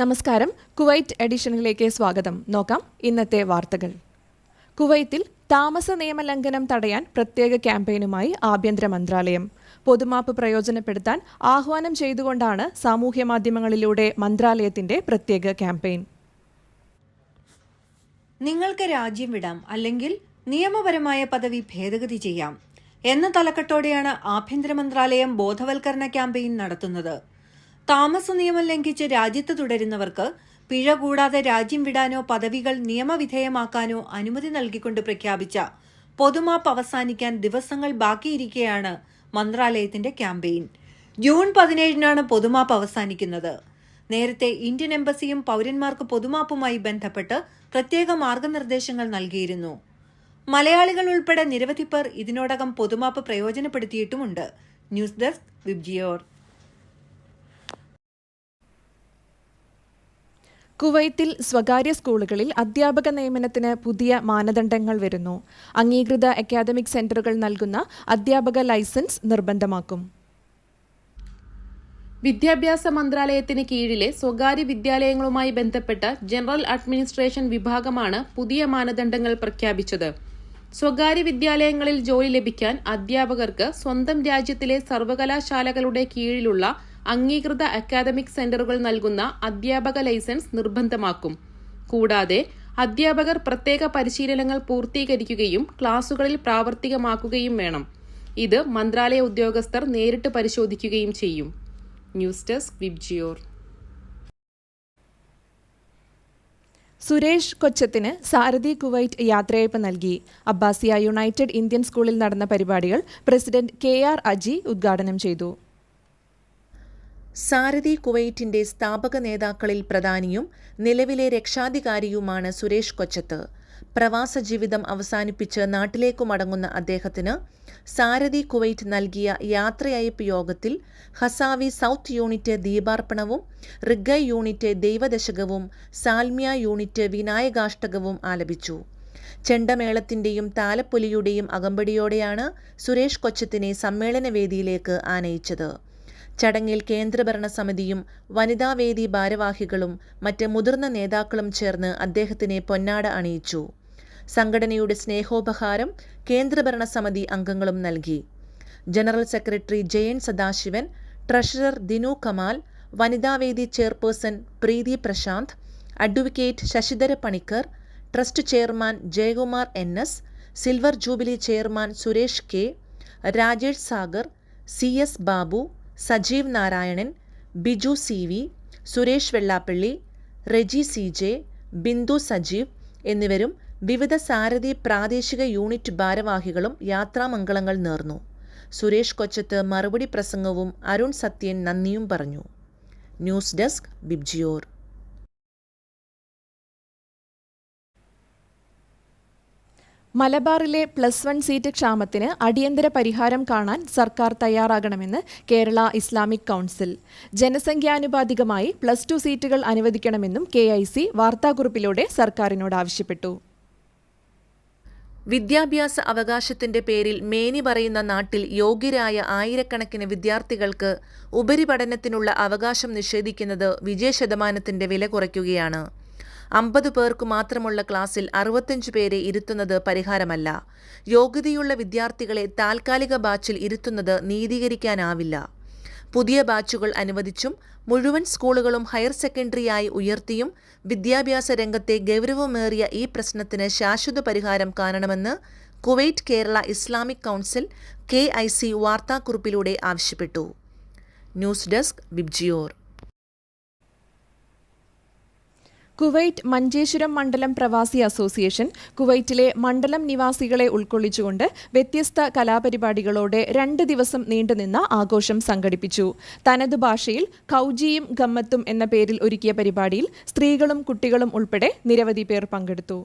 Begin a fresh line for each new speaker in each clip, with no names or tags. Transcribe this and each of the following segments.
നമസ്കാരം. കുവൈറ്റ് എഡിഷനിലേക്ക് സ്വാഗതം. നോക്കാം ഇന്നത്തെ വാർത്തകൾ. കുവൈത്തിൽ താമസ നിയമലംഘനം തടയാൻ പ്രത്യേക ക്യാമ്പയിനുമായി ആഭ്യന്തര മന്ത്രാലയം. പൊതുമാപ്പ് പ്രയോജനപ്പെടുത്താൻ ആഹ്വാനം ചെയ്തുകൊണ്ടാണ് സാമൂഹ്യ മാധ്യമങ്ങളിലൂടെ മന്ത്രാലയത്തിന്റെ പ്രത്യേക ക്യാമ്പയിൻ.
നിങ്ങൾക്ക് രാജ്യം വിടാം അല്ലെങ്കിൽ നിയമപരമായ പദവി ഭേദഗതി ചെയ്യാം എന്ന തലക്കെട്ടോടെയാണ് ആഭ്യന്തര മന്ത്രാലയം ബോധവൽക്കരണ ക്യാമ്പയിൻ നടത്തുന്നത്. താമസ നിയമം ലംഘിച്ച് രാജ്യത്ത് തുടരുന്നവർക്ക് പിഴ കൂടാതെ രാജ്യം വിടാനോ പദവികൾ നിയമവിധേയമാക്കാനോ അനുമതി നൽകിക്കൊണ്ട് പ്രഖ്യാപിച്ച പൊതുമാപ്പ് അവസാനിക്കാൻ ദിവസങ്ങൾ ബാക്കിയിരിക്കെയാണ് മന്ത്രാലയത്തിന്റെ ക്യാമ്പയിൻ. ജൂൺ പതിനേഴിനാണ് പൊതുമാപ്പ് അവസാനിക്കുന്നത്. നേരത്തെ ഇന്ത്യൻ എംബസിയും പൗരന്മാർക്ക് പൊതുമാപ്പുമായി ബന്ധപ്പെട്ട് പ്രത്യേക മാർഗനിർദ്ദേശങ്ങൾ നൽകിയിരുന്നു. മലയാളികൾ ഉൾപ്പെടെ നിരവധി പേർ ഇതിനോടകം പൊതുമാപ്പ് പ്രയോജനപ്പെടുത്തിയിട്ടുമുണ്ട്. News desk Vibgyor.
കുവൈത്തിൽ സ്വകാര്യ സ്കൂളുകളിൽ അധ്യാപക നിയമനത്തിന് പുതിയ മാനദണ്ഡങ്ങൾ വരുന്നു. അംഗീകൃത അക്കാദമിക് സെന്ററുകൾ നൽകുന്ന അധ്യാപക ലൈസൻസ് നിർബന്ധമാക്കും.
വിദ്യാഭ്യാസ മന്ത്രാലയത്തിന് കീഴിലെ സ്വകാര്യ വിദ്യാലയങ്ങളുമായി ബന്ധപ്പെട്ട ജനറൽ അഡ്മിനിസ്ട്രേഷൻ വിഭാഗമാണ് പുതിയ മാനദണ്ഡങ്ങൾ പ്രഖ്യാപിച്ചത്. സ്വകാര്യ വിദ്യാലയങ്ങളിൽ ജോലി ലഭിക്കാൻ അധ്യാപകർക്ക് സ്വന്തം രാജ്യത്തിലെ സർവകലാശാലകളുടെ കീഴിലുള്ള അംഗീകൃത അക്കാദമിക് സെന്ററുകൾ നൽകുന്ന അധ്യാപക ലൈസൻസ് നിർബന്ധമാക്കും. കൂടാതെ അധ്യാപകർ പ്രത്യേക പരിശീലനങ്ങൾ പൂർത്തീകരിക്കുകയും ക്ലാസുകളിൽ പ്രാവർത്തികമാക്കുകയും വേണം. ഇത് മന്ത്രാലയ ഉദ്യോഗസ്ഥർ നേരിട്ട് പരിശോധിക്കുകയും ചെയ്യും. News desk VIBGYOR.
സുരേഷ് കൊച്ചത്തിന് സാരഥി കുവൈറ്റ് യാത്രയയപ്പ് നൽകി. അബ്ബാസിയ യുണൈറ്റഡ് ഇന്ത്യൻ സ്കൂളിൽ നടന്ന പരിപാടികൾ പ്രസിഡന്റ് കെ ആർ അജി ഉദ്ഘാടനം ചെയ്തു.
സാരഥി കുവൈറ്റിന്റെ സ്ഥാപക നേതാക്കളിൽ പ്രധാനിയും നിലവിലെ രക്ഷാധികാരിയുമാണ് സുരേഷ് കൊച്ചത്ത്. പ്രവാസ ജീവിതം അവസാനിപ്പിച്ച് നാട്ടിലേക്കു മടങ്ങുന്ന അദ്ദേഹത്തിന് സാരഥി കുവൈറ്റ് നൽകിയ യാത്രയയപ്പ് യോഗത്തിൽ ഹസാവി സൗത്ത് യൂണിറ്റ് ദീപാർപ്പണവും റിഗ യൂണിറ്റ് ദൈവദശകവും സാൽമിയ യൂണിറ്റ് വിനായകാഷ്ടകവും ആലപിച്ചു. ചെണ്ടമേളത്തിന്റെയും താലപ്പൊലിയുടെയും അകമ്പടിയോടെയാണ് സുരേഷ് കൊച്ചത്തിനെ സമ്മേളനവേദിയിലേക്ക് ആനയിച്ചത്. ചടങ്ങിൽ കേന്ദ്രഭരണ സമിതിയും വനിതാവേദി ഭാരവാഹികളും മറ്റ് മുതിർന്ന നേതാക്കളും ചേർന്ന് അദ്ദേഹത്തിനെ പൊന്നാട അണിയിച്ചു. സംഘടനയുടെ സ്നേഹോപഹാരം കേന്ദ്രഭരണ സമിതി അംഗങ്ങളും നൽകി. General secretary Jayan Sadasivan treasurer Dinu Kamal വനിതാവേദി chairperson Preethi Prashanth advocate Sasidhara Panicker trust chairman Jayakumar N S silver jubilee chairman Suresh K Rajesh Sagar C S Babu Sajeev Narayanan Biju C V Suresh Vellappally Reji C J Bindu Sajeev എന്നിവരും വിവിധ സാരഥി പ്രാദേശിക unit ഭാരവാഹികളും യാത്രാമംഗളങ്ങൾ നേർന്നു. സുരേഷ് കൊച്ചത്ത് മറുപടി പ്രസംഗവും അരുൺ സത്യൻ നന്ദിയും പറഞ്ഞു. News desk VIBGYOR.
മലബാറിലെ പ്ലസ് വൺ സീറ്റ് ക്ഷാമത്തിന് അടിയന്തര പരിഹാരം കാണാൻ സർക്കാർ തയ്യാറാകണമെന്ന് കേരള ഇസ്ലാമിക് കൗൺസിൽ. ജനസംഖ്യാനുപാതികമായി പ്ലസ് ടു സീറ്റുകൾ അനുവദിക്കണമെന്നും കെ ഐ സി വാർത്താക്കുറിപ്പിലൂടെ സർക്കാരിനോട് ആവശ്യപ്പെട്ടു.
വിദ്യാഭ്യാസ അവകാശത്തിന്റെ പേരിൽ മേനി പറയുന്ന നാട്ടിൽ യോഗ്യരായ ആയിരക്കണക്കിന് വിദ്യാർത്ഥികൾക്ക് ഉപരിപഠനത്തിനുള്ള അവകാശം നിഷേധിക്കുന്നത് വിജയശതമാനത്തിന്റെ വില കുറയ്ക്കുകയാണ്. അമ്പത് പേർക്ക് മാത്രമുള്ള ക്ലാസ്സിൽ അറുപത്തഞ്ച് പേരെ ഇരുത്തുന്നത് പരിഹാരമല്ല. യോഗ്യതയുള്ള വിദ്യാർത്ഥികളെ താൽക്കാലിക ബാച്ചിൽ ഇരുത്തുന്നത് നീതീകരിക്കാനാവില്ല. പുതിയ ബാച്ചുകൾ അനുവദിച്ചും മുഴുവൻ സ്കൂളുകളും ഹയർ സെക്കൻഡറിയായി ഉയർത്തിയും വിദ്യാഭ്യാസ രംഗത്തെ ഗൗരവമേറിയ ഈ പ്രശ്നത്തിന് ശാശ്വത പരിഹാരം കാണണമെന്ന് Kuwait Kerala Islamic council K I C വാർത്താക്കുറിപ്പിലൂടെ ആവശ്യപ്പെട്ടു. News desk VIBGYOR
Kuwait Manjeshwaram മണ്ഡലം പ്രവാസി അസോസിയേഷൻ കുവൈറ്റിലെ മണ്ഡലം നിവാസികളെ ഉൾക്കൊള്ളിച്ചുകൊണ്ട് വ്യത്യസ്ത കലാപരിപാടികളോടെ രണ്ട് ദിവസം നീണ്ടുനിന്ന ആഘോഷം സംഘടിപ്പിച്ചു. തനതു ഭാഷയിൽ കൗജിയും ഗമ്മത്തും എന്ന പേരിൽ ഒരുക്കിയ പരിപാടിയിൽ സ്ത്രീകളും കുട്ടികളും ഉൾപ്പെടെ നിരവധി പേർ പങ്കെടുത്തു.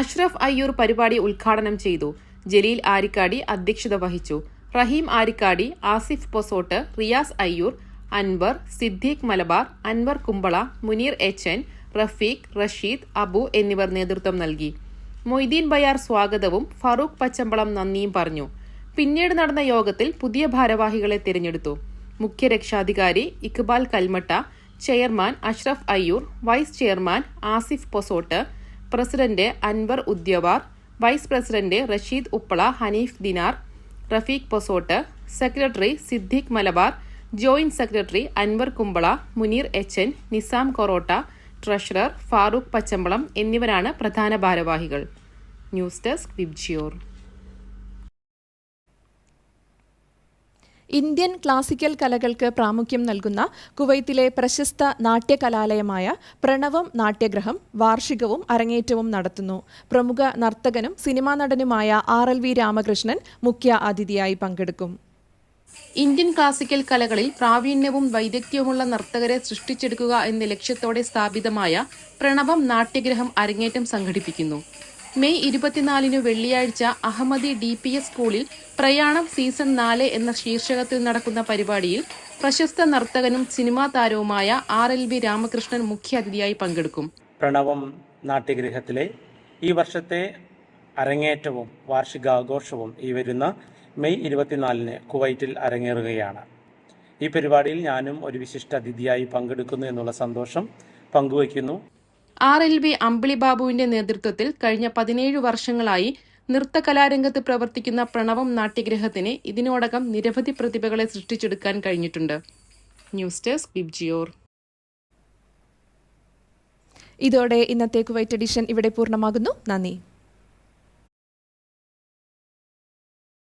അഷ്റഫ് അയ്യൂർ പരിപാടി ഉദ്ഘാടനം ചെയ്തു. ജലീൽ ആരിക്കാടി അധ്യക്ഷത വഹിച്ചു. റഹീം ആരിക്കാടി ആസിഫ് പൊസോട്ട് റിയാസ് അയ്യൂർ അൻവർ സിദ്ദീഖ് മലബാർ അൻവർ കുമ്പള മുനീർ എച്ച് റഫീഖ് റഷീദ് അബു എന്നിവർ നേതൃത്വം നൽകി. മൊയ്തീൻ ബയാർ സ്വാഗതവും ഫറൂഖ് പച്ചമ്പളം നന്ദിയും പറഞ്ഞു. പിന്നീട് നടന്ന യോഗത്തിൽ പുതിയ ഭാരവാഹികളെ തിരഞ്ഞെടുത്തു. മുഖ്യ രക്ഷാധികാരി Iqbal Kalmatta chairman Ashraf Ayyur vice chairman Asif Posot president Anwar Udyavar vice president Rasheed Uppala Haneef Dinar Rafeeq Posot secretary Siddique Malabar joint secretary Anwar Kumbla Muneer H N Nizam Korotta treasurer Farooq Pachambalam എന്നിവരാണ് പ്രധാന ഭാരവാഹികൾ. News desk VIBGYOR.
Indian classical കലകൾക്ക് പ്രാമുഖ്യം നൽകുന്ന കുവൈത്തിലെ പ്രശസ്ത നാട്യകലാലയമായ പ്രണവം നാട്യഗ്രഹം വാർഷികവും അരങ്ങേറ്റവും നടത്തുന്നു. പ്രമുഖ നർത്തകനും സിനിമാ നടനുമായ ആർ എൽ വി രാമകൃഷ്ണൻ മുഖ്യ അതിഥിയായി പങ്കെടുക്കും.
ഇന്ത്യൻ ക്ലാസിക്കൽ കലകളിൽ പ്രാവീണ്യവും വൈദഗ്ധ്യവുമുള്ള നർത്തകരെ സൃഷ്ടിച്ചെടുക്കുക എന്ന ലക്ഷ്യത്തോടെ സ്ഥാപിതമായ പ്രണവം നാട്യഗ്രഹം അരങ്ങേറ്റം സംഘടിപ്പിക്കുന്നു. മെയ് ഇരുപത്തിനാലിന് വെള്ളിയാഴ്ച അഹമ്മദി ഡി പി എസ് സ്കൂളിൽ പ്രയാണം സീസൺ നാല് എന്ന ശീർഷകത്തിൽ നടക്കുന്ന പരിപാടിയിൽ പ്രശസ്ത നർത്തകനും സിനിമാ താരവുമായ ആർ എൽ വി രാമകൃഷ്ണൻ മുഖ്യാതിഥിയായി പങ്കെടുക്കും.
പ്രണവം നാട്യഗൃഹത്തിലെ ഈ വർഷത്തെ അരങ്ങേറ്റവും വാർഷികാഘോഷവും ഈ വരുന്ന മെയ് ഇരുപത്തിനാലിന് കുവൈറ്റിൽ അരങ്ങേറുകയാണ്. ഈ പരിപാടിയിൽ ഞാനും ഒരു വിശിഷ്ട അതിഥിയായി പങ്കെടുക്കുന്നു എന്നുള്ള സന്തോഷം പങ്കുവയ്ക്കുന്നു.
ആർ എൽ ബി അമ്പിളി ബാബുവിന്റെ നേതൃത്വത്തിൽ കഴിഞ്ഞ പതിനേഴ് വർഷങ്ങളായി നൃത്തകലാരംഗത്ത് പ്രവർത്തിക്കുന്ന പ്രണവം നാട്യഗ്രഹത്തിന് ഇതിനോടകം നിരവധി പ്രതിഭകളെ സൃഷ്ടിച്ചെടുക്കാൻ കഴിഞ്ഞിട്ടുണ്ട്. ന്യൂസ് ഡെസ്ക് ബിബ്ജിയോർ
ഇതോടെ ഇന്നത്തെ കുവൈറ്റ് എഡിഷൻ ഇവിടെ പൂർണമാകുന്നു. നന്ദി.